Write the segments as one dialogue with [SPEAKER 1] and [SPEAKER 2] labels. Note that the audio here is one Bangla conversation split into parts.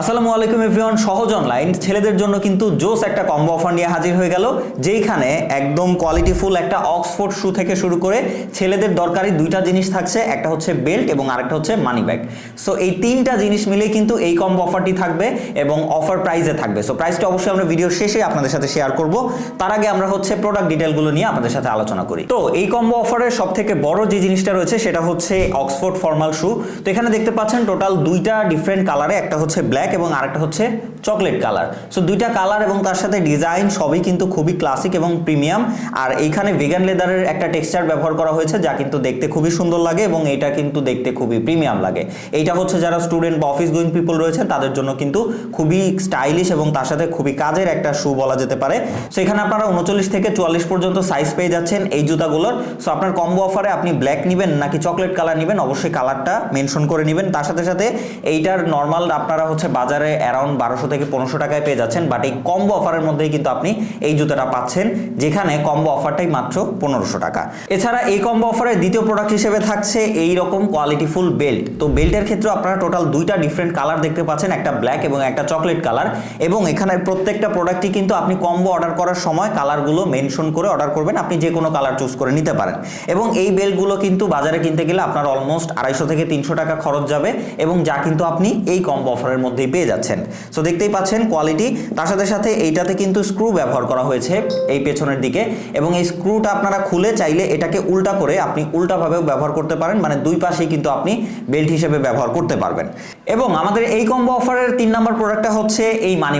[SPEAKER 1] আসসালামু আলাইকুম এভরিওয়ান, সহজ অনলাইন ছেলেদের জন্য কিন্তু জোস একটা কম্বো অফার নিয়ে হাজির হয়ে গেল, যেইখানে একদম কোয়ালিটিফুল একটা অক্সফোর্ড শু থেকে শুরু করে ছেলেদের দরকারি দুইটা জিনিস থাকছে, একটা হচ্ছে বেল্ট এবং আরেকটা হচ্ছে মানি ব্যাগ সো এই তিনটা জিনিস মিলেই কিন্তু এই কম্বো অফারটি থাকবে এবং অফার প্রাইসে থাকবে। সো প্রাইসটা অবশ্যই আমরা ভিডিওর শেষে আপনাদের সাথে শেয়ার করব। তার আগে আমরা হচ্ছে প্রোডাক্ট ডিটেলগুলো নিয়ে আপনাদের সাথে আলোচনা করি। তো, এই কম্বো অফারের সব থেকে বড় যে জিনিসটা রয়েছে, সেটা হচ্ছে অক্সফোর্ড ফর্মাল শু তো, এখানে দেখতে পাচ্ছেন টোটাল দুইটা ডিফারেন্ট কালারে একটা হচ্ছে ব্ল্যাক এবং আরেকটা হচ্ছে চকলেট কালার। সো দুইটা কালার এবং তার সাথে ডিজাইন সবই কিন্তু খুবই ক্লাসিক এবং প্রিমিয়াম। আর এইখানে ভেগান লেদারের একটা টেক্সচার ব্যবহার করা হয়েছে, যা কিন্তু দেখতে খুবই সুন্দর লাগে এবং এটা কিন্তু দেখতে খুবই প্রিমিয়াম লাগে। এইটা হচ্ছে যারা স্টুডেন্ট বা অফিস গোয়িং পিপল রয়েছে তাদের জন্য কিন্তু খুবই স্টাইলিশ এবং তার সাথে খুবই কাজের একটা শু বলা যেতে পারে। সেখানে আপনারা উনচল্লিশ থেকে চুয়াল্লিশ পর্যন্ত সাইজ পেয়ে যাচ্ছেন এই জুতাগুলোর। সো আপনার কম্বো অফারে আপনি ব্ল্যাক নেবেন নাকি চকলেট কালার নেবেন, অবশ্যই কালারটা মেনশন করে নেবেন। তার সাথে সাথে এইটার নর্মাল আপনারা হচ্ছে বাজারে অ্যারাউন্ড বারোশো থেকে পনেরোশো টাকায় পেয়ে যাচ্ছেন বাট এই কম্বো অফারের মধ্যেই কিন্তু আপনি এই জুতাটা পাচ্ছেন, যেখানে কম্বো অফারটাই মাত্র পনেরোশো টাকা। এছাড়া এই কম্বো অফারের দ্বিতীয় প্রোডাক্ট হিসেবে থাকছে এই রকম কোয়ালিটিফুল বেল্ট তো বেল্টের ক্ষেত্রে আপনারা টোটাল দুইটা ডিফারেন্ট কালার দেখতে পাচ্ছেন, একটা ব্ল্যাক এবং একটা চকলেট কালার এবং এখানে প্রত্যেকটা প্রোডাক্টই কিন্তু আপনি কম্বো অর্ডার করার সময় কালারগুলো মেনশন করে অর্ডার করবেন, আপনি যে কোনো কালার চুজ করে নিতে পারেন। এবং এই বেল্টগুলো কিন্তু বাজারে কিনতে গেলে আপনার অলমোস্ট আড়াইশো থেকে তিনশো টাকা খরচ যাবে, এবং যা কিন্তু আপনি এই কম্বো অফারের মধ্যেই পেয়ে যাচ্ছেন। সো দেখতেই পাচ্ছেন কোয়ালিটি তার সাথে সাথে এইটাতে কিন্তু স্ক্রু ব্যবহার করা হয়েছে এই পেছনের দিকে এবং এই স্ক্রুটা আপনারা খুলে চাইলে এটাকে উল্টা করে আপনি উল্টাভাবেও ব্যবহার করতে পারেন মানে দুই পাশেই কিন্তু আপনি বেল্ট হিসেবে ব্যবহার করতে পারবেন। এবং আমাদের এই কম্বো অফারের তিন নম্বর প্রোডাক্টটা হচ্ছে এই মানি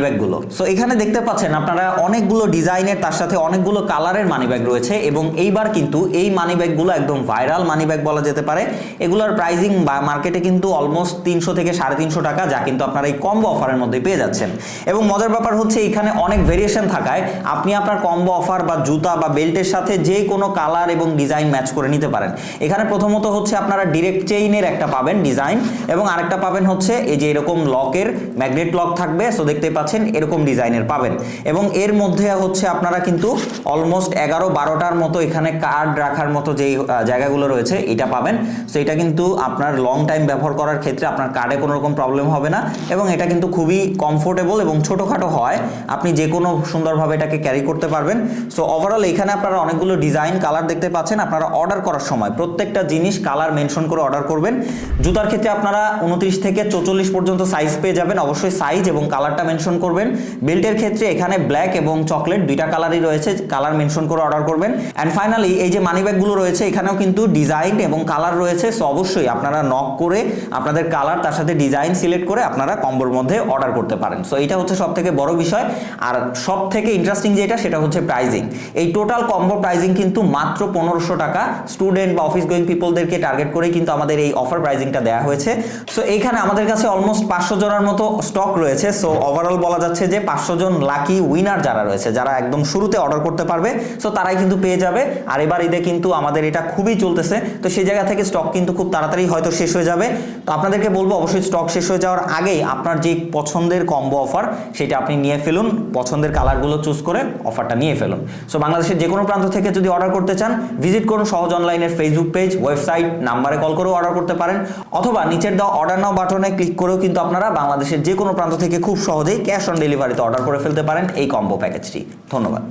[SPEAKER 1] সো এখানে দেখতে পাচ্ছেন আপনারা অনেকগুলো ডিজাইনের, তার সাথে অনেকগুলো কালারের মানি ব্যাগ রয়েছে এবং এইবার কিন্তু এই মানি ব্যাগগুলো একদম ভাইরাল মানি ব্যাগ বলা যেতে পারে। এগুলোর প্রাইজিং মার্কেটে কিন্তু অলমোস্ট তিনশো থেকে সাড়ে তিনশো টাকা, যা কিন্তু আপনারা এই কম্বো অফারের মধ্যে পেয়ে যাচ্ছেন। এবং মজার ব্যাপার হচ্ছে এখানে অনেক ভেরিয়েশন থাকায় আপনি আপনার কম্বো অফার বা জুতা বা বেল্টের সাথে যে কোনো কালার এবং ডিজাইন ম্যাচ করে নিতে পারেন। এখানে প্রথমত হচ্ছে আপনারা ডিরেক্ট চেইনের একটা পাবেন ডিজাইন এবং আরেকটা পাবেন হচ্ছে এই যে এরকম লকের ম্যাগনেট লক থাকবে সো দেখতে পাচ্ছেন এরকম ডিজাইনের পাবেন। এবং এর মধ্যে হচ্ছে আপনারা কিন্তু অলমোস্ট এগারো বারোটার মতো এখানে কার্ড রাখার মতো যেই জায়গাগুলো রয়েছে, এটা পাবেন। সো এটা কিন্তু আপনার লং টাইম ব্যবহার করার ক্ষেত্রে আপনার কার্ডে কোনো রকম প্রবলেম হবে না। এবং এটা কিন্তু খুবই কমফোর্টেবল এবং ছোটোখাটো হয়। আপনি যে কোনো সুন্দরভাবে এটাকে ক্যারি করতে পারবেন। সো ওভারঅল এখানে আপনারা অনেকগুলো ডিজাইন কালার দেখতে পাচ্ছেন। আপনারা অর্ডার করার সময় প্রত্যেকটা জিনিস কালার মেনশন করে অর্ডার করবেন। জুতার ক্ষেত্রে আপনারা উনত্রিশ থেকে চৌচল্লিশ পর্যন্ত সাইজ পেয়ে যাবেন। অবশ্যই সাইজ এবং কালারটা মেনশন করবেন। বেল্টের ক্ষেত্রে এখানে ব্ল্যাক এবং চকলেট দুইটা কালারই রয়েছে। কালার মেনশন করে অর্ডার করবেন। অ্যান্ড ফাইনালি এই যে মানি ব্যাগগুলো রয়েছে, এখানেও কিন্তু ডিজাইন এবং কালার রয়েছে। সো অবশ্যই আপনারা নক করে আপনাদের কালার তার সাথে ডিজাইন সিলেক্ট করে আপনারা কম্বোর মধ্যে অর্ডার করতে পারেন। সো এটা হচ্ছে সব থেকে বড় বিষয়। আর সব থেকে ইন্টারেস্টিং যেটা, সেটা হচ্ছে প্রাইজিং এই টোটাল কম্বো প্রাইজিং কিন্তু মাত্র পনেরোশো টাকা। স্টুডেন্ট বা অফিস গোয়িং পিপলদেরকে টার্গেট করেই কিন্তু আমাদের এই অফার প্রাইজিংটা দেওয়া হয়েছে। সো এইখানে আমাদের কাছে অলমোস্ট পাঁচশো জনের মতো স্টক রয়েছে। সো ওভারঅল বলা যাচ্ছে যে পাঁচশো জন লাকি উইনার যারা রয়েছে, যারা একদম শুরুতে অর্ডার করতে পারবে সো তারাই কিন্তু পেয়ে যাবে। আর এবার ঈদে কিন্তু আমাদের এটা খুবই চলতেছে। তো সেই জায়গা থেকে স্টক কিন্তু খুব তাড়াতাড়ি হয়তো শেষ হয়ে যাবে। তো আপনাদেরকে বলব, অবশ্যই স্টক শেষ হয়ে যাওয়ার আগেই আপনার যে পছন্দের কম্বো অফার সেটা আপনি নিয়ে ফেলুন, পছন্দের কালারগুলো চুজ করে অফারটা নিয়ে ফেলুন। সো বাংলাদেশের যে কোনো প্রান্ত থেকে যদি অর্ডার করতে চান ভিজিট করুন সহজ অনলাইনের ফেসবুক পেজ ওয়েবসাইট নাম্বারে কল করেও অর্ডার করতে পারেন। অথবা নিচের দেওয়া অর্ডার নাও বাটনে ক্লিক করেও কিন্তু আপনারা বাংলাদেশের যে কোনো প্রান্ত থেকে খুব সহজেই ক্যাশ অন ডেলিভারিতে অর্ডার করে ফেলতে পারেন এই কম্বো প্যাকেজটি ধন্যবাদ।